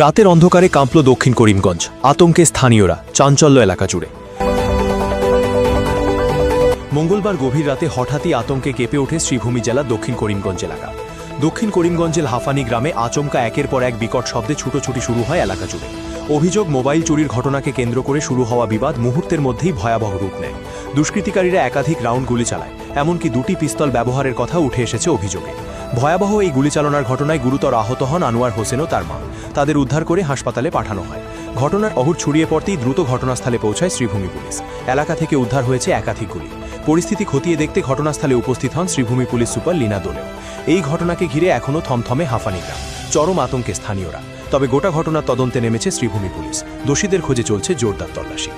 রাতের অন্ধকারে কাঁপল দক্ষিণ করিমগঞ্জ। আতঙ্কে স্থানীয়রা, চাঞ্চল্য এলাকা জুড়ে। মঙ্গলবার গভীর রাতে হঠাৎই আতঙ্কে কেঁপে ওঠে শ্রীভূমি জেলা দক্ষিণ করিমগঞ্জ এলাকা। দক্ষিণ করিমগঞ্জের হাফানি গ্রামে আচমকা একের পর এক বিকট শব্দে ছুটোছুটি শুরু হয় এলাকা জুড়ে। অভিযোগ, মোবাইল চুরির ঘটনাকে কেন্দ্র করে শুরু হওয়া বিবাদ মুহূর্তের মধ্যেই ভয়াবহ রূপ নেয়। দুষ্কৃতিকারীরা একাধিক রাউন্ড গুলি চালায়, এমনকি দুটি পিস্তল ব্যবহারের কথা উঠে এসেছে অভিযোগে। ভয়াবহ এই গুলিচালনার ঘটনায় গুরুতর আহত হন আনোয়ার হোসেন ও তার মা। তাদের উদ্ধার করে হাসপাতালে পাঠানো হয়। ঘটনার অহুর ছড়িয়ে পড়তেই দ্রুত ঘটনাস্থলে পৌঁছায় শ্রীভূমি পুলিশ। এলাকা থেকে উদ্ধার হয়েছে একাধিক গুলি। পরিস্থিতি খতিয়ে দেখতে ঘটনাস্থলে উপস্থিত হন শ্রীভূমি পুলিশ সুপার লীনা দোলেও। এই ঘটনাকে ঘিরে এখনও থমথমে হাফানি গ্রাম। চরম আতঙ্কে স্থানীয়রা। তবে গোটা ঘটনার তদন্তে নেমেছে শ্রীভূমি পুলিশ। দোষীদের খোঁজে চলছে জোরদার তল্লাশি।